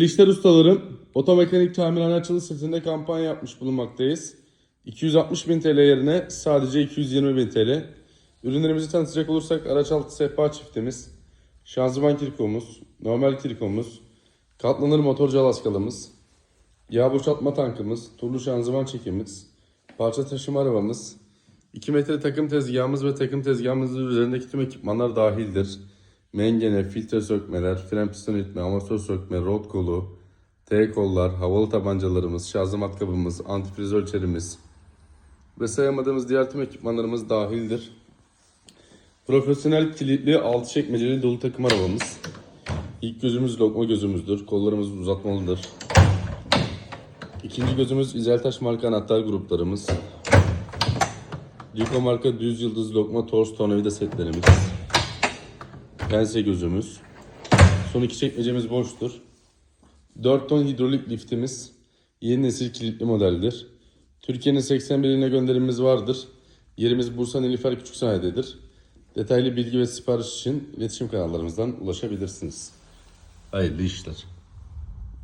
İşler ustalarım, otomekanik tamirhane açılış setinde kampanya yapmış bulunmaktayız. 260 bin TL yerine sadece 220 bin TL. Ürünlerimizi tanıtacak olursak araç altı sehpa çiftimiz, şanzıman kirkomuz, normal kirkomuz, katlanır motorcu alaskalımız, yağ boşaltma tankımız, turlu şanzıman çekimiz, parça taşıma arabamız, 2 metre takım tezgahımız ve takım tezgahımızın üzerindeki tüm ekipmanlar dahildir. Mengene, filtre sökmeler, fren piston itme, amatör sökme, rot kolu, T kollar, havalı tabancalarımız, şarjı matkabımız, antifriz ölçerimiz ve sayamadığımız diğer tüm ekipmanlarımız dahildir. Profesyonel kilitli altı çekmeceli dolu takım arabamız. İlk gözümüz lokma gözümüzdür. Kollarımız uzatmalıdır. İkinci gözümüz İzeltaş marka anahtar gruplarımız. Rico marka düz yıldız lokma tors tornavida setlerimiz. Pense gözümüz. Son iki çekmecemiz boştur. 4 ton hidrolik liftimiz yeni nesil kilitli modeldir. Türkiye'nin 81 iline gönderimimiz vardır. Yerimiz Bursa Nilüfer Küçüksanayi'dedir. Detaylı bilgi ve sipariş için iletişim kanallarımızdan ulaşabilirsiniz. Hayırlı işler.